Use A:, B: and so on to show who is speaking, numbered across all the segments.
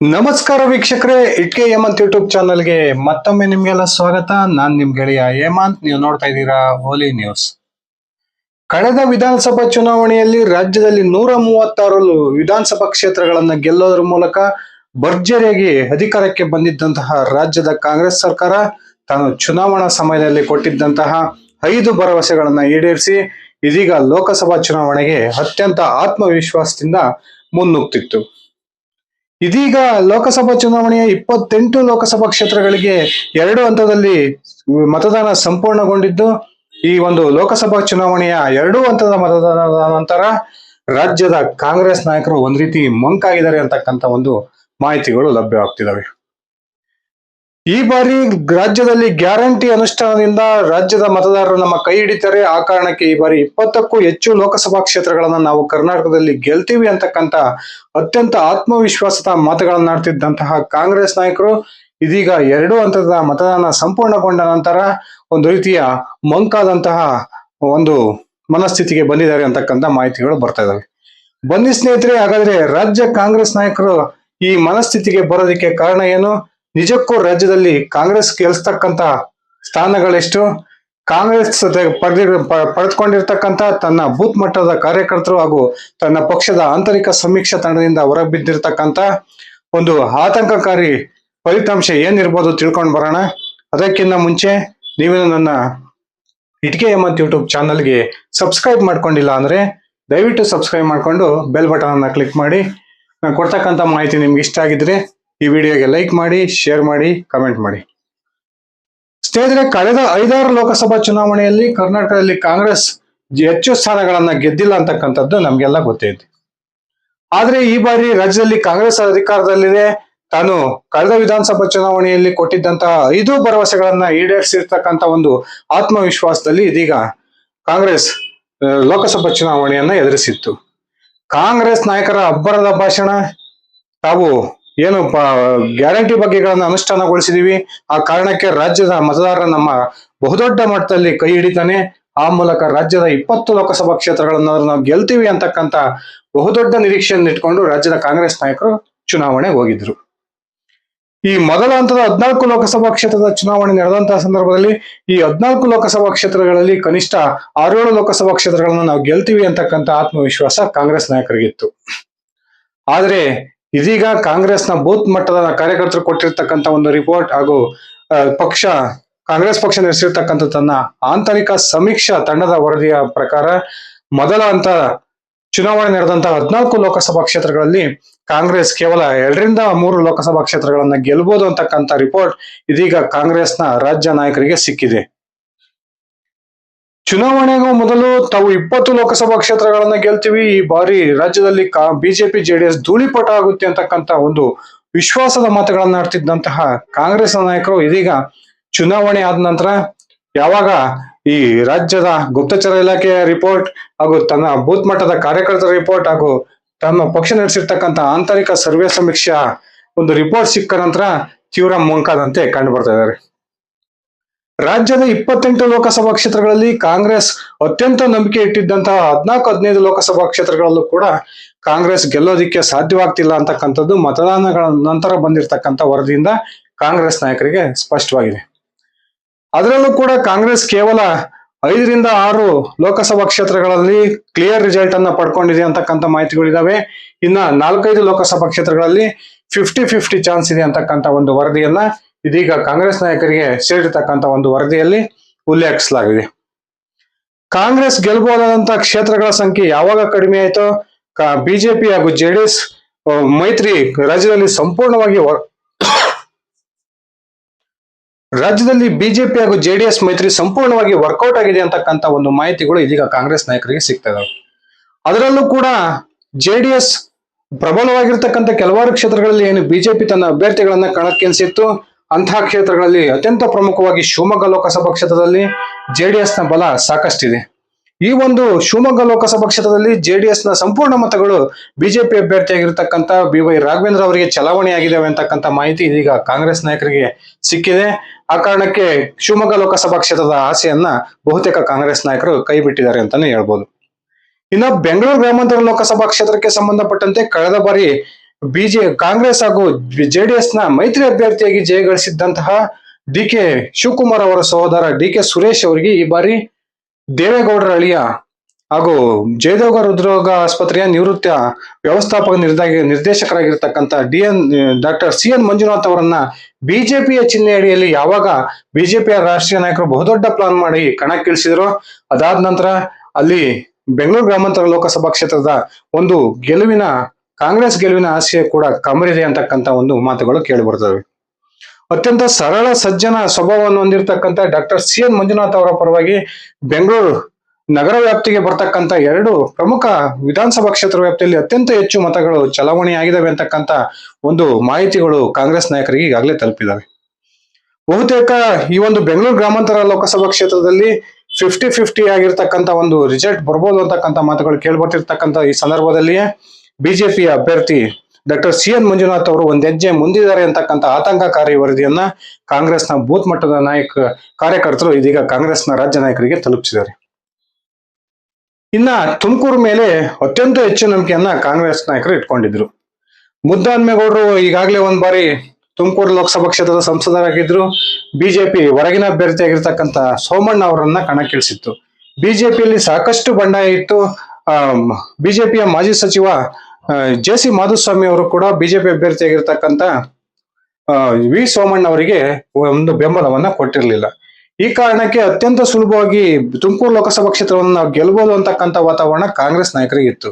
A: ನಮಸ್ಕಾರ ವೀಕ್ಷಕರೇ, ಇಟ್ಕೆ ಹೇಮಂತ್ ಯೂಟ್ಯೂಬ್ ಚಾನಲ್ಗೆ ಮತ್ತೊಮ್ಮೆ ನಿಮ್ಗೆಲ್ಲ ಸ್ವಾಗತ. ನಾನ್ ನಿಮ್ ಗೆಳೆಯ ಹೇಮಂತ್. ನೀವು ನೋಡ್ತಾ ಇದ್ದೀರಾ ಹೋಲಿ ನ್ಯೂಸ್. ಕಳೆದ ವಿಧಾನಸಭಾ ಚುನಾವಣೆಯಲ್ಲಿ ರಾಜ್ಯದಲ್ಲಿ ನೂರ ಮೂವತ್ತಾರು ವಿಧಾನಸಭಾ ಕ್ಷೇತ್ರಗಳನ್ನ ಗೆಲ್ಲೋದ್ರ ಮೂಲಕ ಭರ್ಜರಿಯಾಗಿ ಅಧಿಕಾರಕ್ಕೆ ಬಂದಿದ್ದಂತಹ ರಾಜ್ಯದ ಕಾಂಗ್ರೆಸ್ ಸರ್ಕಾರ ತಾನು ಚುನಾವಣಾ ಸಮಯದಲ್ಲಿ ಕೊಟ್ಟಿದ್ದಂತಹ ಐದು ಭರವಸೆಗಳನ್ನ ಈಡೇರಿಸಿ ಇದೀಗ ಲೋಕಸಭಾ ಚುನಾವಣೆಗೆ ಅತ್ಯಂತ ಆತ್ಮವಿಶ್ವಾಸದಿಂದ ಮುನ್ನುಗ್ತಿತ್ತು. ಇದೀಗ ಲೋಕಸಭಾ ಚುನಾವಣೆಯ ಇಪ್ಪತ್ತೆಂಟು ಲೋಕಸಭಾ ಕ್ಷೇತ್ರಗಳಿಗೆ ಎರಡು ಹಂತದಲ್ಲಿ ಮತದಾನ ಸಂಪೂರ್ಣಗೊಂಡಿದ್ದು, ಈ ಒಂದು ಲೋಕಸಭಾ ಚುನಾವಣೆಯ ಎರಡು ಹಂತದ ಮತದಾನದ ನಂತರ ರಾಜ್ಯದ ಕಾಂಗ್ರೆಸ್ ನಾಯಕರು ಒಂದ್ ರೀತಿ ಮಂಕಾಗಿದ್ದಾರೆ ಅಂತಕ್ಕಂಥ ಒಂದು ಮಾಹಿತಿಗಳು ಲಭ್ಯವಾಗ್ತಿದಾವೆ. ಈ ಬಾರಿ ರಾಜ್ಯದಲ್ಲಿ ಗ್ಯಾರಂಟಿ ಅನುಷ್ಠಾನದಿಂದ ರಾಜ್ಯದ ಮತದಾರರು ನಮ್ಮ ಕೈ ಹಿಡಿತಾರೆ. ಆ ಕಾರಣಕ್ಕೆ ಈ ಬಾರಿ ಇಪ್ಪತ್ತಕ್ಕೂ ಹೆಚ್ಚು ಲೋಕಸಭಾ ಕ್ಷೇತ್ರಗಳನ್ನ ನಾವು ಕರ್ನಾಟಕದಲ್ಲಿ ಗೆಲ್ತೀವಿ ಅಂತಕ್ಕಂತ ಅತ್ಯಂತ ಆತ್ಮವಿಶ್ವಾಸದ ಮಾತುಗಳನ್ನಾಡ್ತಿದ್ದಂತಹ ಕಾಂಗ್ರೆಸ್ ನಾಯಕರು ಇದೀಗ ಎರಡು ಹಂತದ ಮತದಾನ ಸಂಪೂರ್ಣಗೊಂಡ ನಂತರ ಒಂದು ರೀತಿಯ ಮಂಕಾದಂತಹ ಒಂದು ಮನಸ್ಥಿತಿಗೆ ಬಂದಿದ್ದಾರೆ ಅಂತಕ್ಕಂಥ ಮಾಹಿತಿಗಳು ಬರ್ತಾ ಇದಾವೆ. ಬನ್ನಿ ಸ್ನೇಹಿತರೆ, ಹಾಗಾದ್ರೆ ರಾಜ್ಯ ಕಾಂಗ್ರೆಸ್ ನಾಯಕರು ಈ ಮನಸ್ಥಿತಿಗೆ ಬರೋದಕ್ಕೆ ಕಾರಣ ಏನು? ನಿಜಕ್ಕೂ ರಾಜ್ಯದಲ್ಲಿ ಕಾಂಗ್ರೆಸ್ ಗೆಲ್ಸ್ತಕ್ಕಂತ ಸ್ಥಾನಗಳೆಷ್ಟು? ಕಾಂಗ್ರೆಸ್ ಪಡೆದುಕೊಂಡಿರ್ತಕ್ಕಂಥ ತನ್ನ ಬೂತ್ ಮಟ್ಟದ ಕಾರ್ಯಕರ್ತರು ಹಾಗೂ ತನ್ನ ಪಕ್ಷದ ಆಂತರಿಕ ಸಮೀಕ್ಷಾ ತಂಡದಿಂದ ಹೊರಬಿದ್ದಿರ್ತಕ್ಕಂಥ ಒಂದು ಆತಂಕಕಾರಿ ಫಲಿತಾಂಶ ಏನಿರ್ಬೋದು ತಿಳ್ಕೊಂಡು ಬರೋಣ. ಅದಕ್ಕಿಂತ ಮುಂಚೆ ನೀವೇನು ನನ್ನ ಇಟ್ಕೆ ಹೇಮಂತ್ ಯೂಟ್ಯೂಬ್ ಚಾನಲ್ಗೆ ಸಬ್ಸ್ಕ್ರೈಬ್ ಮಾಡ್ಕೊಂಡಿಲ್ಲ ಅಂದ್ರೆ ದಯವಿಟ್ಟು ಸಬ್ಸ್ಕ್ರೈಬ್ ಮಾಡ್ಕೊಂಡು ಬೆಲ್ ಬಟನ್ ಅನ್ನ ಕ್ಲಿಕ್ ಮಾಡಿ. ನಾನು ಕೊಡ್ತಕ್ಕಂಥ ಮಾಹಿತಿ ನಿಮ್ಗೆ ಇಷ್ಟ ಆಗಿದ್ರೆ ಈ ವಿಡಿಯೋಗೆ ಲೈಕ್ ಮಾಡಿ, ಶೇರ್ ಮಾಡಿ ಕಮೆಂಟ್ ಮಾಡಿ. ಸ್ನೇಹಿತರೆ ಕಳೆದ ಐದಾರು ಲೋಕಸಭಾ ಚುನಾವಣೆಯಲ್ಲಿ ಕರ್ನಾಟಕದಲ್ಲಿ ಕಾಂಗ್ರೆಸ್ ಹೆಚ್ಚು ಸ್ಥಾನಗಳನ್ನ ಗೆದ್ದಿಲ್ಲ ಅಂತಕ್ಕಂಥದ್ದು ನಮ್ಗೆಲ್ಲ ಗೊತ್ತೈತಿ. ಆದ್ರೆ ಈ ಬಾರಿ ರಾಜ್ಯದಲ್ಲಿ ಕಾಂಗ್ರೆಸ್ ಅಧಿಕಾರದಲ್ಲಿದೆ. ತಾನು ಕಳೆದ ವಿಧಾನಸಭಾ ಚುನಾವಣೆಯಲ್ಲಿ ಕೊಟ್ಟಿದ್ದಂತಹ ಐದು ಭರವಸೆಗಳನ್ನ ಈಡೇರಿಸಿರ್ತಕ್ಕಂಥ ಒಂದು ಆತ್ಮವಿಶ್ವಾಸದಲ್ಲಿ ಇದೀಗ ಕಾಂಗ್ರೆಸ್ ಲೋಕಸಭಾ ಚುನಾವಣೆಯನ್ನ ಎದುರಿಸಿತ್ತು. ಕಾಂಗ್ರೆಸ್ ನಾಯಕರ ಅಬ್ಬರದ ಭಾಷಣ, ತಾವು ಏನು ಗ್ಯಾರಂಟಿ ಬಗ್ಗೆಗಳನ್ನು ಅನುಷ್ಠಾನಗೊಳಿಸಿದೀವಿ. ಆ ಕಾರಣಕ್ಕೆ ರಾಜ್ಯದ ಮತದಾರರ ನಮ್ಮ ಬಹುದೊಡ್ಡ ಮಟ್ಟದಲ್ಲಿ ಕೈ ಹಿಡಿತಾನೆ. ಆ ಮೂಲಕ ರಾಜ್ಯದ ಇಪ್ಪತ್ತು ಲೋಕಸಭಾ ಕ್ಷೇತ್ರಗಳನ್ನ ನಾವು ಗೆಲ್ತೀವಿ ಅಂತಕ್ಕಂತ ಬಹುದೊಡ್ಡ ನಿರೀಕ್ಷೆಯನ್ನು ಇಟ್ಕೊಂಡು ರಾಜ್ಯದ ಕಾಂಗ್ರೆಸ್ ನಾಯಕರು ಚುನಾವಣೆಗೆ ಹೋಗಿದ್ರು. ಈ ಮೊದಲ ಹಂತದ ಹದಿನಾಲ್ಕು ಲೋಕಸಭಾ ಕ್ಷೇತ್ರದ ಚುನಾವಣೆ ನಡೆದಂತಹ ಸಂದರ್ಭದಲ್ಲಿ ಈ ಹದಿನಾಲ್ಕು ಲೋಕಸಭಾ ಕ್ಷೇತ್ರಗಳಲ್ಲಿ ಕನಿಷ್ಠ ಆರೇಳು ಲೋಕಸಭಾ ಕ್ಷೇತ್ರಗಳನ್ನ ನಾವು ಗೆಲ್ತೀವಿ ಅಂತಕ್ಕಂಥ ಆತ್ಮವಿಶ್ವಾಸ ಕಾಂಗ್ರೆಸ್ ನಾಯಕರಿಗಿತ್ತು. ಆದ್ರೆ ಇದೀಗ ಕಾಂಗ್ರೆಸ್ನ ಬೂತ್ ಮಟ್ಟದ ಕಾರ್ಯಕರ್ತರು ಕೊಟ್ಟಿರ್ತಕ್ಕಂಥ ಒಂದು ರಿಪೋರ್ಟ್ ಹಾಗೂ ಪಕ್ಷ, ಕಾಂಗ್ರೆಸ್ ಪಕ್ಷ ನಡೆಸಿರ್ತಕ್ಕಂಥ ತನ್ನ ಆಂತರಿಕ ಸಮೀಕ್ಷಾ ತಂಡದ ವರದಿಯ ಪ್ರಕಾರ ಮೊದಲ ಹಂತ ಚುನಾವಣೆ ನಡೆದಂತಹ ಹದಿನಾಲ್ಕು ಲೋಕಸಭಾ ಕ್ಷೇತ್ರಗಳಲ್ಲಿ ಕಾಂಗ್ರೆಸ್ ಕೇವಲ ಎರಡರಿಂದ ಮೂರು ಲೋಕಸಭಾ ಕ್ಷೇತ್ರಗಳನ್ನ ಗೆಲ್ಬಹುದು ಅಂತಕ್ಕಂಥ ರಿಪೋರ್ಟ್ ಇದೀಗ ಕಾಂಗ್ರೆಸ್ನ ರಾಜ್ಯ ನಾಯಕರಿಗೆ ಸಿಕ್ಕಿದೆ. ಚುನಾವಣೆಗೂ ಮೊದಲು ತಾವು ಇಪ್ಪತ್ತು ಲೋಕಸಭಾ ಕ್ಷೇತ್ರಗಳನ್ನ ಗೆಲ್ತೀವಿ. ಈ ಬಾರಿ ರಾಜ್ಯದಲ್ಲಿ ಬಿಜೆಪಿ, ಜೆಡಿಎಸ್ ಧೂಳಿಪಟ ಆಗುತ್ತೆ ಅಂತಕ್ಕಂತ ಒಂದು ವಿಶ್ವಾಸದ ಮಾತುಗಳನ್ನ ಆಡ್ತಿದ್ದಂತಹ ಕಾಂಗ್ರೆಸ್ ನಾಯಕರು ಇದೀಗ ಚುನಾವಣೆ ಆದ ನಂತರ ಯಾವಾಗ ಈ ರಾಜ್ಯದ ಗುಪ್ತಚರ ಇಲಾಖೆಯ ರಿಪೋರ್ಟ್ ಹಾಗೂ ತನ್ನ ಬೂತ್ ಮಟ್ಟದ ಕಾರ್ಯಕರ್ತರ ರಿಪೋರ್ಟ್ ಹಾಗೂ ತಮ್ಮ ಪಕ್ಷ ನಡೆಸಿರ್ತಕ್ಕಂಥ ಆಂತರಿಕ ಸರ್ವೆ ಸಮೀಕ್ಷಾ ಒಂದು ರಿಪೋರ್ಟ್ ಸಿಕ್ಕ ನಂತರ ತೀವ್ರ ಮುಂಕಾದಂತೆ ಕಂಡು ಬರ್ತಾ ಇದ್ದಾರೆ. ರಾಜ್ಯದ ಇಪ್ಪತ್ತೆಂಟು ಲೋಕಸಭಾ ಕ್ಷೇತ್ರಗಳಲ್ಲಿ ಕಾಂಗ್ರೆಸ್ ಅತ್ಯಂತ ನಂಬಿಕೆ ಇಟ್ಟಿದ್ದಂತಹ ಹದಿನಾಲ್ಕು, ಹದಿನೈದು ಲೋಕಸಭಾ ಕ್ಷೇತ್ರಗಳಲ್ಲೂ ಕೂಡ ಕಾಂಗ್ರೆಸ್ ಗೆಲ್ಲೋದಿಕ್ಕೆ ಸಾಧ್ಯವಾಗ್ತಿಲ್ಲ ಅಂತಕ್ಕಂಥದ್ದು ಮತದಾನಗಳ ನಂತರ ಬಂದಿರತಕ್ಕಂಥ ವರದಿಯಿಂದ ಕಾಂಗ್ರೆಸ್ ನಾಯಕರಿಗೆ ಸ್ಪಷ್ಟವಾಗಿದೆ. ಅದರಲ್ಲೂ ಕೂಡ ಕಾಂಗ್ರೆಸ್ ಕೇವಲ ಐದರಿಂದ ಆರು ಲೋಕಸಭಾ ಕ್ಷೇತ್ರಗಳಲ್ಲಿ ಕ್ಲಿಯರ್ ರಿಸಲ್ಟ್ ಅನ್ನ ಪಡ್ಕೊಂಡಿದೆ ಅಂತಕ್ಕಂಥ ಮಾಹಿತಿಗಳಿದಾವೆ. ಇನ್ನ ನಾಲ್ಕೈದು ಲೋಕಸಭಾ ಕ್ಷೇತ್ರಗಳಲ್ಲಿ ಫಿಫ್ಟಿ ಫಿಫ್ಟಿ ಚಾನ್ಸ್ ಇದೆ ಅಂತಕ್ಕಂಥ ಒಂದು ವರದಿಯನ್ನ ಇದೀಗ ಕಾಂಗ್ರೆಸ್ ನಾಯಕರಿಗೆ ಸೇರಿರ್ತಕ್ಕಂಥ ಒಂದು ವರದಿಯಲ್ಲಿ ಉಲ್ಲೇಖಿಸಲಾಗಿದೆ. ಕಾಂಗ್ರೆಸ್ ಗೆಲ್ಲಬಹುದಾದಂತಹ ಕ್ಷೇತ್ರಗಳ ಸಂಖ್ಯೆ ಯಾವಾಗ ಕಡಿಮೆ ಆಯ್ತೋ ಬಿಜೆಪಿ ಹಾಗೂ ಜೆಡಿಎಸ್ ಮೈತ್ರಿ ರಾಜ್ಯದಲ್ಲಿ ಸಂಪೂರ್ಣವಾಗಿ ರಾಜ್ಯದಲ್ಲಿ ಬಿಜೆಪಿ ಹಾಗೂ ಜೆಡಿಎಸ್ ಮೈತ್ರಿ ಸಂಪೂರ್ಣವಾಗಿ ವರ್ಕೌಟ್ ಆಗಿದೆ ಅಂತಕ್ಕಂಥ ಒಂದು ಮಾಹಿತಿಗಳು ಇದೀಗ ಕಾಂಗ್ರೆಸ್ ನಾಯಕರಿಗೆ ಸಿಗ್ತಾ ಇದಾವೆ ಅದರಲ್ಲೂ ಕೂಡ ಜೆಡಿಎಸ್ ಪ್ರಬಲವಾಗಿರ್ತಕ್ಕಂಥ ಕೆಲವಾರು ಕ್ಷೇತ್ರಗಳಲ್ಲಿ ಏನು ಬಿಜೆಪಿ ತನ್ನ ಅಭ್ಯರ್ಥಿಗಳನ್ನ ಕಣಕ್ಕಿಳಿಸಿತ್ತು ಅಂತಹ ಕ್ಷೇತ್ರಗಳಲ್ಲಿ ಅತ್ಯಂತ ಪ್ರಮುಖವಾಗಿ ಶಿವಮೊಗ್ಗ ಲೋಕಸಭಾ ಕ್ಷೇತ್ರದಲ್ಲಿ ಜೆಡಿಎಸ್ನ ಬಲ ಸಾಕಷ್ಟಿದೆ. ಈ ಒಂದು ಶಿವಮೊಗ್ಗ ಲೋಕಸಭಾ ಕ್ಷೇತ್ರದಲ್ಲಿ ಜೆಡಿಎಸ್ನ ಸಂಪೂರ್ಣ ಮತಗಳು ಬಿಜೆಪಿ ಅಭ್ಯರ್ಥಿಯಾಗಿರ್ತಕ್ಕಂಥ ಬಿ ವೈ ರಾಘವೇಂದ್ರ ಅವರಿಗೆ ಚಲಾವಣೆ ಆಗಿದ್ದಾವೆ ಅಂತಕ್ಕಂಥ ಮಾಹಿತಿ ಇದೀಗ ಕಾಂಗ್ರೆಸ್ ನಾಯಕರಿಗೆ ಸಿಕ್ಕಿದೆ. ಆ ಕಾರಣಕ್ಕೆ ಶಿವಮೊಗ್ಗ ಲೋಕಸಭಾ ಕ್ಷೇತ್ರದ ಆಸೆಯನ್ನ ಬಹುತೇಕ ಕಾಂಗ್ರೆಸ್ ನಾಯಕರು ಕೈ ಬಿಟ್ಟಿದ್ದಾರೆ ಅಂತಾನೆ ಹೇಳ್ಬೋದು. ಇನ್ನು ಬೆಂಗಳೂರು ಗ್ರಾಮಾಂತರ ಲೋಕಸಭಾ ಕ್ಷೇತ್ರಕ್ಕೆ ಸಂಬಂಧಪಟ್ಟಂತೆ ಕಳೆದ ಬಾರಿ ಬಿಜೆ, ಕಾಂಗ್ರೆಸ್ ಹಾಗೂ ಜೆಡಿಎಸ್ನ ಮೈತ್ರಿ ಅಭ್ಯರ್ಥಿಯಾಗಿ ಜಯಗಳಿಸಿದ್ದಂತಹ ಡಿ ಕೆ ಶಿವಕುಮಾರ್ ಅವರ ಸಹೋದರ ಡಿ ಕೆ ಸುರೇಶ್ ಅವರಿಗೆ ಈ ಬಾರಿ ದೇವೇಗೌಡರ ಅಳಿಯ ಹಾಗೂ ಜಯದೇವ ಹೃದ್ರೋಗ ಆಸ್ಪತ್ರೆಯ ನಿವೃತ್ತ ವ್ಯವಸ್ಥಾಪಕ ನಿರ್ದಾಗಿ ನಿರ್ದೇಶಕರಾಗಿರ್ತಕ್ಕಂಥ D N, doctor C N Manjunath ಅವರನ್ನ ಬಿಜೆಪಿಯ ಚಿಹ್ನೆ ಅಡಿಯಲ್ಲಿ ಯಾವಾಗ ಬಿಜೆಪಿಯ ರಾಷ್ಟ್ರೀಯ ನಾಯಕರು ಬಹುದೊಡ್ಡ ಪ್ಲಾನ್ ಮಾಡಿ ಕಣಕ್ಕಿಳಿಸಿದ್ರು, ಅದಾದ ನಂತರ ಅಲ್ಲಿ ಬೆಂಗಳೂರು ಗ್ರಾಮಾಂತರ ಲೋಕಸಭಾ ಕ್ಷೇತ್ರದ ಒಂದು ಗೆಲುವಿನ ಕಾಂಗ್ರೆಸ್ ಗೆಲುವಿನ ಆಸೆ ಕೂಡ ಕಮರಿದೆ ಅಂತಕ್ಕಂಥ ಒಂದು ಮಾತುಗಳು ಕೇಳಿ ಬರ್ತವೆ ಅತ್ಯಂತ ಸರಳ, ಸಜ್ಜನ ಸ್ವಭಾವವನ್ನು ಹೊಂದಿರತಕ್ಕಂತ ಡಾಕ್ಟರ್ ಸಿ ಎನ್ ಮಂಜುನಾಥ್ ಅವರ ಪರವಾಗಿ ಬೆಂಗಳೂರು ನಗರ ವ್ಯಾಪ್ತಿಗೆ ಬರ್ತಕ್ಕಂಥ ಎರಡು ಪ್ರಮುಖ ವಿಧಾನಸಭಾ ಕ್ಷೇತ್ರ ವ್ಯಾಪ್ತಿಯಲ್ಲಿ ಅತ್ಯಂತ ಹೆಚ್ಚು ಮತಗಳು ಚಲಾವಣೆಯಾಗಿದ್ದಾವೆ ಅಂತಕ್ಕಂಥ ಒಂದು ಮಾಹಿತಿಗಳು ಕಾಂಗ್ರೆಸ್ ನಾಯಕರಿಗೆ ಈಗಾಗಲೇ ತಲುಪಿದ್ದಾವೆ ಬಹುತೇಕ ಈ ಒಂದು ಬೆಂಗಳೂರು ಗ್ರಾಮಾಂತರ ಲೋಕಸಭಾ ಕ್ಷೇತ್ರದಲ್ಲಿ ಫಿಫ್ಟಿ ಫಿಫ್ಟಿ ಆಗಿರ್ತಕ್ಕಂಥ ಒಂದು ರಿಸಲ್ಟ್ ಬರ್ಬೋದು ಅಂತಕ್ಕಂಥ ಮಾತುಗಳು ಕೇಳ್ಬರ್ತಿರ್ತಕ್ಕಂಥ ಈ ಸಂದರ್ಭದಲ್ಲಿಯೇ. ಬಿಜೆಪಿ ಅಭ್ಯರ್ಥಿ ಡಾಕ್ಟರ್ ಸಿ ಎನ್ ಮಂಜುನಾಥ್ ಅವರು ಒಂದ್ ಹೆಜ್ಜೆ ಮುಂದಿದ್ದಾರೆ ಅಂತಕ್ಕಂಥ ಆತಂಕಕಾರಿ ವರದಿಯನ್ನ ಕಾಂಗ್ರೆಸ್ನ ಬೂತ್ ಮಟ್ಟದ ನಾಯಕ ಕಾರ್ಯಕರ್ತರು ಇದೀಗ ಕಾಂಗ್ರೆಸ್ನ ರಾಜ್ಯ ನಾಯಕರಿಗೆ ತಲುಪಿಸಿದ್ದಾರೆ. ಇನ್ನ ತುಮಕೂರು ಮೇಲೆ ಅತ್ಯಂತ ಹೆಚ್ಚು ನಂಬಿಕೆಯನ್ನ ಕಾಂಗ್ರೆಸ್ ನಾಯಕರು ಇಟ್ಕೊಂಡಿದ್ರು. ಮುದ್ದಾನ್ಮೇಗೌಡರು ಈಗಾಗಲೇ ಒಂದ್ ಬಾರಿ ತುಮಕೂರು ಲೋಕಸಭಾ ಕ್ಷೇತ್ರದ ಸಂಸದರಾಗಿದ್ರು. ಬಿಜೆಪಿ ಹೊರಗಿನ ಅಭ್ಯರ್ಥಿಯಾಗಿರ್ತಕ್ಕಂಥ ಸೋಮಣ್ಣ ಅವರನ್ನ ಕಣಕ್ಕಿಳಿಸಿತ್ತು. ಬಿಜೆಪಿಯಲ್ಲಿ ಸಾಕಷ್ಟು ಬಂಡಾಯ ಇತ್ತು. ಬಿಜೆಪಿಯ ಮಾಜಿ ಸಚಿವ ಜೆ ಸಿ ಮಾಧುಸ್ವಾಮಿ ಅವರು ಕೂಡ ಬಿಜೆಪಿ ಅಭ್ಯರ್ಥಿಯಾಗಿರ್ತಕ್ಕಂಥ ವಿ ಸೋಮಣ್ಣ ಅವರಿಗೆ ಒಂದು ಬೆಂಬಲವನ್ನ ಕೊಟ್ಟಿರಲಿಲ್ಲ. ಈ ಕಾರಣಕ್ಕೆ ಅತ್ಯಂತ ಸುಲಭವಾಗಿ ತುಮಕೂರು ಲೋಕಸಭಾ ಕ್ಷೇತ್ರವನ್ನು ನಾವು ಗೆಲ್ಬಹುದು ಅಂತಕ್ಕಂಥ ವಾತಾವರಣ ಕಾಂಗ್ರೆಸ್ ನಾಯಕರಿಗಿತ್ತು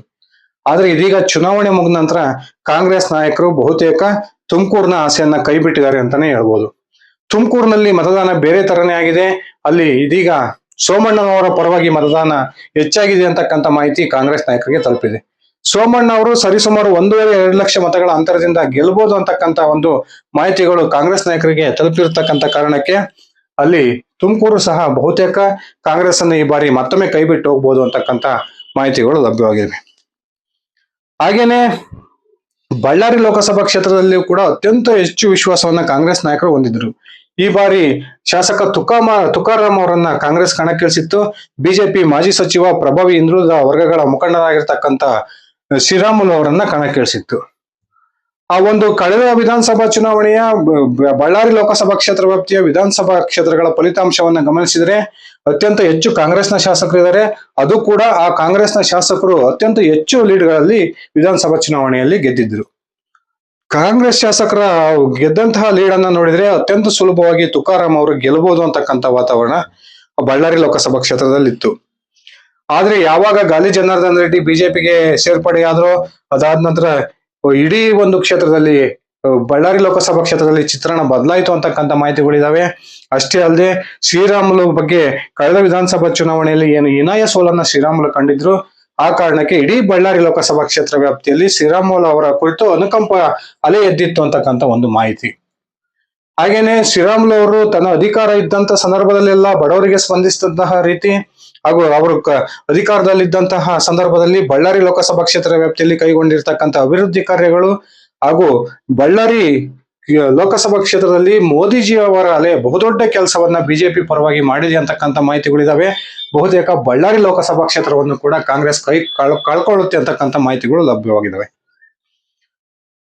A: ಆದ್ರೆ ಇದೀಗ ಚುನಾವಣೆ ಮುಗಿದ ನಂತರ ಕಾಂಗ್ರೆಸ್ ನಾಯಕರು ಬಹುತೇಕ ತುಮಕೂರಿನ ಆಸೆಯನ್ನ ಕೈ ಬಿಟ್ಟಿದ್ದಾರೆ ಅಂತಾನೆ ಹೇಳ್ಬೋದು. ತುಮಕೂರಿನಲ್ಲಿ ಮತದಾನ ಬೇರೆ ತರನೇ ಆಗಿದೆ. ಅಲ್ಲಿ ಇದೀಗ ಸೋಮಣ್ಣನವರ ಪರವಾಗಿ ಮತದಾನ ಹೆಚ್ಚಾಗಿದೆ ಅಂತಕ್ಕಂಥ ಮಾಹಿತಿ ಕಾಂಗ್ರೆಸ್ ನಾಯಕರಿಗೆ ತಲುಪಿದೆ. ಸೋಮಣ್ಣ ಅವರು ಸರಿಸುಮಾರು ಒಂದೂವರೆ ಎರಡು ಲಕ್ಷ ಮತಗಳ ಅಂತರದಿಂದ ಗೆಲ್ಬಹುದು ಅಂತಕ್ಕಂತ ಒಂದು ಮಾಹಿತಿಗಳು ಕಾಂಗ್ರೆಸ್ ನಾಯಕರಿಗೆ ತಲುಪಿರ್ತಕ್ಕಂಥ ಕಾರಣಕ್ಕೆ ಅಲ್ಲಿ ತುಮಕೂರು ಸಹ ಬಹುತೇಕ ಕಾಂಗ್ರೆಸ್ ಅನ್ನು ಈ ಬಾರಿ ಮತ್ತೊಮ್ಮೆ ಕೈಬಿಟ್ಟು ಹೋಗ್ಬೋದು ಅಂತಕ್ಕಂಥ ಮಾಹಿತಿಗಳು ಲಭ್ಯವಾಗಿವೆ. ಹಾಗೇನೆ ಬಳ್ಳಾರಿ ಲೋಕಸಭಾ ಕ್ಷೇತ್ರದಲ್ಲಿಯೂ ಕೂಡ ಅತ್ಯಂತ ಹೆಚ್ಚು ವಿಶ್ವಾಸವನ್ನ ಕಾಂಗ್ರೆಸ್ ನಾಯಕರು ಹೊಂದಿದ್ರು. ಈ ಬಾರಿ ಶಾಸಕ ತುಕಾಮ ತುಕಾರಾಮ್ ಅವರನ್ನ ಕಾಂಗ್ರೆಸ್ ಕಣಕ್ಕಿಳಿಸಿತ್ತು. ಬಿಜೆಪಿ ಮಾಜಿ ಸಚಿವ ಪ್ರಭಾವಿ ಹಿಂದುಳಿದ ವರ್ಗಗಳ ಮುಖಂಡರಾಗಿರ್ತಕ್ಕಂಥ ಶ್ರೀರಾಮುಲು ಅವರನ್ನ ಕಣಕ್ಕಿಳಿಸಿತ್ತು. ಆ ಒಂದು ಕಳೆದ ವಿಧಾನಸಭಾ ಚುನಾವಣೆಯ ಬಳ್ಳಾರಿ ಲೋಕಸಭಾ ಕ್ಷೇತ್ರ ವ್ಯಾಪ್ತಿಯ ವಿಧಾನಸಭಾ ಕ್ಷೇತ್ರಗಳ ಫಲಿತಾಂಶವನ್ನ ಗಮನಿಸಿದರೆ ಅತ್ಯಂತ ಹೆಚ್ಚು ಕಾಂಗ್ರೆಸ್ನ ಶಾಸಕರಿದ್ದಾರೆ. ಅದು ಕೂಡ ಆ ಕಾಂಗ್ರೆಸ್ನ ಶಾಸಕರು ಅತ್ಯಂತ ಹೆಚ್ಚು ಲೀಡ್ಗಳಲ್ಲಿ ವಿಧಾನಸಭಾ ಚುನಾವಣೆಯಲ್ಲಿ ಗೆದ್ದಿದ್ರು ಕಾಂಗ್ರೆಸ್ ಶಾಸಕರ ಗೆದ್ದಂತಹ ಲೀಡ್ ಅನ್ನ ನೋಡಿದ್ರೆ ಅತ್ಯಂತ ಸುಲಭವಾಗಿ ತುಕಾರಾಮ್ ಅವರು ಗೆಲ್ಲಬಹುದು ಅಂತಕ್ಕಂಥ ವಾತಾವರಣ ಬಳ್ಳಾರಿ ಲೋಕಸಭಾ ಕ್ಷೇತ್ರದಲ್ಲಿತ್ತು. ಆದ್ರೆ ಯಾವಾಗ ಗಾಲಿ ಜನಾರ್ದನ್ ರೆಡ್ಡಿ ಬಿಜೆಪಿಗೆ ಸೇರ್ಪಡೆಯಾದ್ರೋ ಅದಾದ ನಂತರ ಇಡೀ ಒಂದು ಕ್ಷೇತ್ರದಲ್ಲಿ ಬಳ್ಳಾರಿ ಲೋಕಸಭಾ ಕ್ಷೇತ್ರದಲ್ಲಿ ಚಿತ್ರಣ ಬದಲಾಯಿತು ಅಂತಕ್ಕಂಥ ಮಾಹಿತಿಗಳಿದಾವೆ. ಅಷ್ಟೇ ಅಲ್ಲದೆ ಶ್ರೀರಾಮುಲು ಬಗ್ಗೆ ಕಳೆದ ವಿಧಾನಸಭಾ ಚುನಾವಣೆಯಲ್ಲಿ ಏನು ಹಿನಾಯ ಸೋಲನ್ನ ಶ್ರೀರಾಮುಲು ಕಂಡಿದ್ರು. ಆ ಕಾರಣಕ್ಕೆ ಇಡೀ ಬಳ್ಳಾರಿ ಲೋಕಸಭಾ ಕ್ಷೇತ್ರ ವ್ಯಾಪ್ತಿಯಲ್ಲಿ ಶ್ರೀರಾಮುಲು ಅವರ ಕುರಿತು ಅನುಕಂಪ ಅಲೆ ಎದ್ದಿತ್ತು ಅಂತಕ್ಕಂಥ ಒಂದು ಮಾಹಿತಿ. ಹಾಗೇನೆ ಶ್ರೀರಾಮುಲು ಅವರು ತನ್ನ ಅಧಿಕಾರ ಇದ್ದಂತ ಸಂದರ್ಭದಲ್ಲೆಲ್ಲ ಬಡವರಿಗೆ ಸ್ಪಂದಿಸಿದಂತಹ ರೀತಿ ಹಾಗೂ ಅವರು ಅಧಿಕಾರದಲ್ಲಿದ್ದಂತಹ ಸಂದರ್ಭದಲ್ಲಿ ಬಳ್ಳಾರಿ ಲೋಕಸಭಾ ಕ್ಷೇತ್ರ ವ್ಯಾಪ್ತಿಯಲ್ಲಿ ಕೈಗೊಂಡಿರ್ತಕ್ಕಂಥ ಅಭಿವೃದ್ಧಿ ಕಾರ್ಯಗಳು ಹಾಗೂ ಬಳ್ಳಾರಿ ಲೋಕಸಭಾ ಕ್ಷೇತ್ರದಲ್ಲಿ ಮೋದಿಜಿ ಅವರ ಅಲೆ ಬಹುದೊಡ್ಡ ಕೆಲಸವನ್ನ ಬಿಜೆಪಿ ಪರವಾಗಿ ಮಾಡಿದೆ ಅಂತಕ್ಕಂಥ ಮಾಹಿತಿಗಳಿದಾವೆ. ಬಹುತೇಕ ಬಳ್ಳಾರಿ ಲೋಕಸಭಾ ಕ್ಷೇತ್ರವನ್ನು ಕೂಡ ಕಾಂಗ್ರೆಸ್ ಕೈ ಕಳ್- ಕಳ್ಕೊಳ್ಳುತ್ತೆ ಅಂತಕ್ಕಂಥ ಮಾಹಿತಿಗಳು ಲಭ್ಯವಾಗಿದ್ದಾವೆ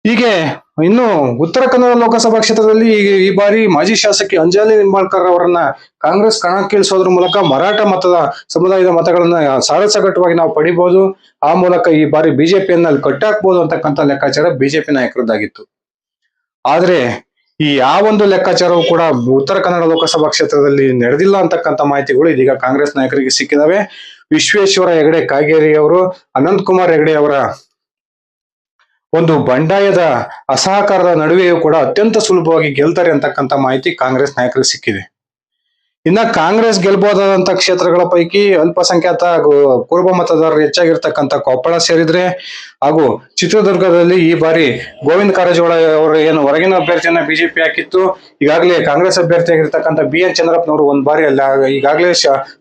A: ಹೀಗೆ ಇನ್ನು ಉತ್ತರ ಕನ್ನಡ ಲೋಕಸಭಾ ಕ್ಷೇತ್ರದಲ್ಲಿ ಈ ಬಾರಿ ಮಾಜಿ ಶಾಸಕಿ ಅಂಜಲಿ ನಿಂಬಾಳ್ಕರ್ ಅವರನ್ನ ಕಾಂಗ್ರೆಸ್ ಕಣಕ್ಕಿಳಿಸೋದ್ರ ಮೂಲಕ ಮರಾಠ ಮತದ ಸಮುದಾಯದ ಮತಗಳನ್ನ ಸಾರಸಗಟ್ಟವಾಗಿ ನಾವು ಪಡಿಬಹುದು ಆ ಮೂಲಕ ಈ ಬಾರಿ ಬಿಜೆಪಿಯನ್ನ ಅಲ್ಲಿ ಕಟ್ಟಾಕ್ಬಹುದು ಅಂತಕ್ಕಂಥ ಲೆಕ್ಕಾಚಾರ ಬಿಜೆಪಿ ನಾಯಕರದ್ದಾಗಿತ್ತು. ಆದ್ರೆ ಈ ಯಾವ ಒಂದು ಲೆಕ್ಕಾಚಾರವೂ ಕೂಡ ಉತ್ತರ ಕನ್ನಡ ಲೋಕಸಭಾ ಕ್ಷೇತ್ರದಲ್ಲಿ ನಡೆದಿಲ್ಲ ಅಂತಕ್ಕಂಥ ಮಾಹಿತಿಗಳು ಇದೀಗ ಕಾಂಗ್ರೆಸ್ ನಾಯಕರಿಗೆ ಸಿಕ್ಕಿದಾವೆ. ವಿಶ್ವೇಶ್ವರ ಹೆಗಡೆ ಕಾಗೇರಿ ಅವರು ಅನಂತ್ ಕುಮಾರ್ ಹೆಗಡೆ ಅವರ ಒಂದು ಬಂಡಾಯದ ಅಸಹಕಾರದ ನಡುವೆಯೂ ಕೂಡ ಅತ್ಯಂತ ಸುಲಭವಾಗಿ ಗೆಲ್ತಾರೆ ಅಂತಕ್ಕಂಥ ಮಾಹಿತಿ ಕಾಂಗ್ರೆಸ್ ನಾಯಕರಿಗೆ ಸಿಕ್ಕಿದೆ. ಇನ್ನ ಕಾಂಗ್ರೆಸ್ ಗೆಲ್ಬಹುದಾದಂತ ಕ್ಷೇತ್ರಗಳ ಪೈಕಿ ಅಲ್ಪಸಂಖ್ಯಾತ ಹಾಗೂ ಕುರುಬ ಮತದಾರರು ಹೆಚ್ಚಾಗಿರ್ತಕ್ಕಂಥ ಕೊಪ್ಪಳ ಸೇರಿದ್ರೆ ಹಾಗೂ ಚಿತ್ರದುರ್ಗದಲ್ಲಿ ಈ ಬಾರಿ ಗೋವಿಂದ ಕಾರಜೋಳ ಅವರು ಏನು ಹೊರಗಿನ ಅಭ್ಯರ್ಥಿಯನ್ನ ಬಿಜೆಪಿ ಹಾಕಿತ್ತು. ಈಗಾಗಲೇ ಕಾಂಗ್ರೆಸ್ ಅಭ್ಯರ್ಥಿಯಾಗಿರ್ತಕ್ಕಂಥ ಬಿ ಎನ್ ಚಂದ್ರಪ್ಪನವರು ಒಂದ್ ಬಾರಿ ಅಲ್ಲಿ ಈಗಾಗಲೇ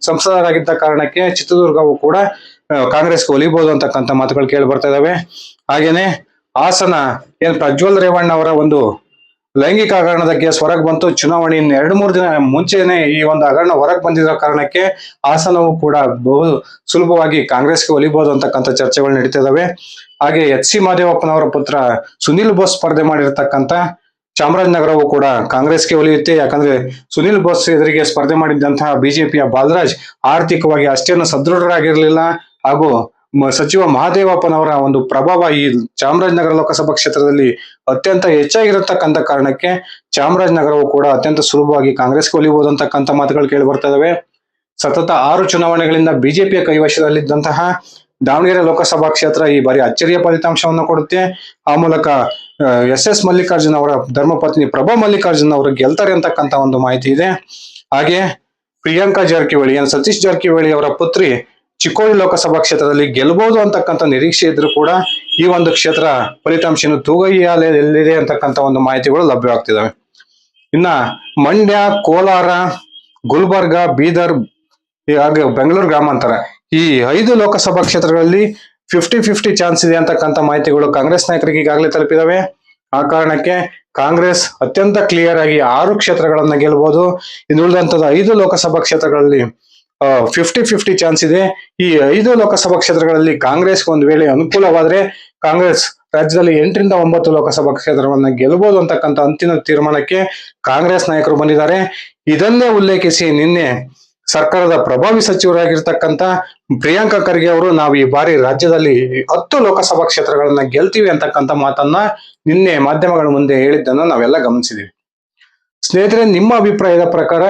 A: ಸಂಸದರಾಗಿದ್ದ ಕಾರಣಕ್ಕೆ ಚಿತ್ರದುರ್ಗವು ಕೂಡ ಕಾಂಗ್ರೆಸ್ಗೆ ಒಲಿಬಹುದು ಅಂತಕ್ಕಂಥ ಮಾತುಗಳು ಕೇಳಿ ಬರ್ತಾ ಇದಾವೆ. ಹಾಗೇನೆ ಹಾಸನ ಏನ್ ಪ್ರಜ್ವಲ್ ರೇವಣ್ಣ ಅವರ ಒಂದು ಲೈಂಗಿಕ ಹಗರಣದ ಕೇಸ್ ಹೊರಗೆ ಬಂತು. ಚುನಾವಣೆ ಎರಡು ಮೂರು ದಿನ ಮುಂಚೆನೆ ಈ ಒಂದು ಹಗರಣ ಹೊರಗೆ ಬಂದಿರೋ ಕಾರಣಕ್ಕೆ ಹಾಸನವು ಕೂಡ ಬಹು ಸುಲಭವಾಗಿ ಕಾಂಗ್ರೆಸ್ಗೆ ಒಲಿಬಹುದು ಅಂತಕ್ಕಂಥ ಚರ್ಚೆಗಳು ನಡೀತಿದಾವೆ. ಹಾಗೆ ಎಚ್ ಸಿ ಮಾದೇವಪ್ಪನವರ ಪುತ್ರ ಸುನಿಲ್ ಬೋಸ್ ಸ್ಪರ್ಧೆ ಮಾಡಿರ್ತಕ್ಕಂಥ ಚಾಮರಾಜನಗರವು ಕೂಡ ಕಾಂಗ್ರೆಸ್ಗೆ ಒಲಿಯುತ್ತೆ. ಯಾಕಂದ್ರೆ ಸುನಿಲ್ ಬೋಸ್ ಎದುರಿಗೆ ಸ್ಪರ್ಧೆ ಮಾಡಿದ್ದಂತಹ ಬಿಜೆಪಿಯ ಬಾಲರಾಜ್ ಆರ್ಥಿಕವಾಗಿ ಅಷ್ಟೇನು ಸದೃಢರಾಗಿರಲಿಲ್ಲ. ಹಾಗೂ ಸಚಿವ ಮಹಾದೇವಪ್ಪನವರ ಒಂದು ಪ್ರಭಾವ ಈ ಚಾಮರಾಜನಗರ ಲೋಕಸಭಾ ಕ್ಷೇತ್ರದಲ್ಲಿ ಅತ್ಯಂತ ಹೆಚ್ಚಾಗಿರತಕ್ಕಂಥ ಕಾರಣಕ್ಕೆ ಚಾಮರಾಜನಗರವು ಕೂಡ ಅತ್ಯಂತ ಸುಲಭವಾಗಿ ಕಾಂಗ್ರೆಸ್ಗೆ ಒಲಿಬಹುದು ಮಾತುಗಳು ಕೇಳಿ ಬರ್ತಾ ಸತತ ಆರು ಚುನಾವಣೆಗಳಿಂದ ಬಿಜೆಪಿಯ ಕೈವಶದಲ್ಲಿದ್ದಂತಹ ದಾವಣಗೆರೆ ಲೋಕಸಭಾ ಕ್ಷೇತ್ರ ಈ ಬಾರಿ ಅಚ್ಚರಿಯ ಫಲಿತಾಂಶವನ್ನು ಕೊಡುತ್ತೆ. ಆ ಮೂಲಕ ಎಸ್ ಎಸ್ ಮಲ್ಲಿಕಾರ್ಜುನ್ ಅವರ ಧರ್ಮಪತ್ನಿ ಪ್ರಭಾ ಮಲ್ಲಿಕಾರ್ಜುನ್ ಅವರು ಗೆಲ್ತಾರೆ ಅಂತಕ್ಕಂಥ ಒಂದು ಮಾಹಿತಿ ಇದೆ. ಹಾಗೆ ಪ್ರಿಯಾಂಕಾ ಜಾರಕಿಹೊಳಿ ಸತೀಶ್ ಜಾರಕಿಹೊಳಿ ಅವರ ಪುತ್ರಿ ಚಿಕ್ಕೋಡಿ ಲೋಕಸಭಾ ಕ್ಷೇತ್ರದಲ್ಲಿ ಗೆಲ್ಲಬಹುದು ಅಂತಕ್ಕಂಥ ನಿರೀಕ್ಷೆ ಇದ್ರೂ ಕೂಡ ಈ ಒಂದು ಕ್ಷೇತ್ರ ಫಲಿತಾಂಶ ತೂಗೈಯಲ್ಲಿದೆ ಅಂತಕ್ಕಂಥ ಒಂದು ಮಾಹಿತಿಗಳು ಲಭ್ಯವಾಗ್ತಿದ್ದಾವೆ. ಇನ್ನ ಮಂಡ್ಯ, ಕೋಲಾರ, ಗುಲ್ಬರ್ಗ, ಬೀದರ್ ಹಾಗೆ ಬೆಂಗಳೂರು ಗ್ರಾಮಾಂತರ ಈ ಐದು ಲೋಕಸಭಾ ಕ್ಷೇತ್ರಗಳಲ್ಲಿ ಫಿಫ್ಟಿ ಫಿಫ್ಟಿ ಚಾನ್ಸ್ ಇದೆ ಅಂತಕ್ಕಂಥ ಮಾಹಿತಿಗಳು ಕಾಂಗ್ರೆಸ್ ನಾಯಕರಿಗೆ ಈಗಾಗಲೇ ತಲುಪಿದಾವೆ. ಆ ಕಾರಣಕ್ಕೆ ಕಾಂಗ್ರೆಸ್ ಅತ್ಯಂತ ಕ್ಲಿಯರ್ ಆಗಿ ಆರು ಕ್ಷೇತ್ರಗಳನ್ನ ಗೆಲ್ಲಬಹುದು ಇನ್ನುಳಿದಂಥದ್ದು ಐದು ಲೋಕಸಭಾ ಕ್ಷೇತ್ರಗಳಲ್ಲಿ ಫಿಫ್ಟಿ ಫಿಫ್ಟಿ ಚಾನ್ಸ್ ಇದೆ. ಈ ಐದು ಲೋಕಸಭಾ ಕ್ಷೇತ್ರಗಳಲ್ಲಿ ಕಾಂಗ್ರೆಸ್ ಒಂದು ವೇಳೆ ಅನುಕೂಲವಾದ್ರೆ ಕಾಂಗ್ರೆಸ್ ರಾಜ್ಯದಲ್ಲಿ ಎಂಟರಿಂದ ಒಂಬತ್ತು ಲೋಕಸಭಾ ಕ್ಷೇತ್ರಗಳನ್ನ ಗೆಲ್ಲಬಹುದು ಅಂತಕ್ಕಂಥ ಅಂತಿಮ ತೀರ್ಮಾನಕ್ಕೆ ಕಾಂಗ್ರೆಸ್ ನಾಯಕರು ಬಂದಿದ್ದಾರೆ. ಇದನ್ನೇ ಉಲ್ಲೇಖಿಸಿ ನಿನ್ನೆ ಸರ್ಕಾರದ ಪ್ರಭಾವಿ ಸಚಿವರಾಗಿರ್ತಕ್ಕಂಥ ಪ್ರಿಯಾಂಕಾ ಖರ್ಗೆ ಅವರು ನಾವು ಈ ಬಾರಿ ರಾಜ್ಯದಲ್ಲಿ ಹತ್ತು ಲೋಕಸಭಾ ಕ್ಷೇತ್ರಗಳನ್ನ ಗೆಲ್ತೀವಿ ಅಂತಕ್ಕಂಥ ಮಾತನ್ನ ನಿನ್ನೆ ಮಾಧ್ಯಮಗಳ ಮುಂದೆ ಹೇಳಿದ್ದನ್ನು ನಾವೆಲ್ಲ ಗಮನಿಸಿದೀವಿ. ಸ್ನೇಹಿತರೆ, ನಿಮ್ಮ ಅಭಿಪ್ರಾಯದ ಪ್ರಕಾರ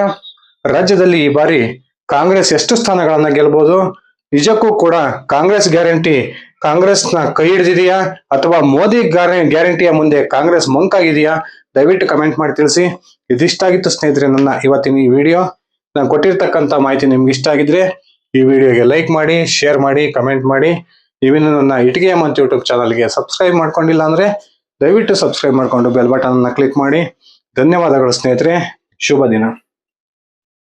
A: ರಾಜ್ಯದಲ್ಲಿ ಈ ಬಾರಿ ಕಾಂಗ್ರೆಸ್ ಎಷ್ಟು ಸ್ಥಾನಗಳನ್ನ ಗೆಲ್ಬಹುದು ನಿಜಕ್ಕೂ ಕೂಡ ಕಾಂಗ್ರೆಸ್ ಗ್ಯಾರಂಟಿ ಕಾಂಗ್ರೆಸ್ನ ಕೈ ಹಿಡಿದಿದೆಯಾ? ಅಥವಾ ಮೋದಿ ಗ್ಯಾರಂಟಿಯ ಮುಂದೆ ಕಾಂಗ್ರೆಸ್ ಮಂಕಾಗಿದೆಯಾ? ದಯವಿಟ್ಟು ಕಮೆಂಟ್ ಮಾಡಿ ತಿಳಿಸಿ. ಇದಿಷ್ಟಾಗಿತ್ತು ಸ್ನೇಹಿತರೆ ನನ್ನ ಇವತ್ತಿನ ಈ ವಿಡಿಯೋ. ನಾನು ಕೊಟ್ಟಿರ್ತಕ್ಕಂಥ ಮಾಹಿತಿ ನಿಮ್ಗೆ ಇಷ್ಟ ಆಗಿದ್ರೆ ಈ ವಿಡಿಯೋಗೆ ಲೈಕ್ ಮಾಡಿ, ಶೇರ್ ಮಾಡಿ, ಕಮೆಂಟ್ ಮಾಡಿ. ನೀವಿನ್ನು ನನ್ನ ಇಟಿಗೆ ಮಂತ್ ಯೂಟ್ಯೂಬ್ ಚಾನಲ್ಗೆ ಸಬ್ಸ್ಕ್ರೈಬ್ ಮಾಡ್ಕೊಂಡಿಲ್ಲ ಅಂದ್ರೆ ದಯವಿಟ್ಟು ಸಬ್ಸ್ಕ್ರೈಬ್ ಮಾಡ್ಕೊಂಡು ಬೆಲ್ ಬಟನ್ ಅನ್ನ ಕ್ಲಿಕ್ ಮಾಡಿ. ಧನ್ಯವಾದಗಳು ಸ್ನೇಹಿತರೆ. ಶುಭ ದಿನ.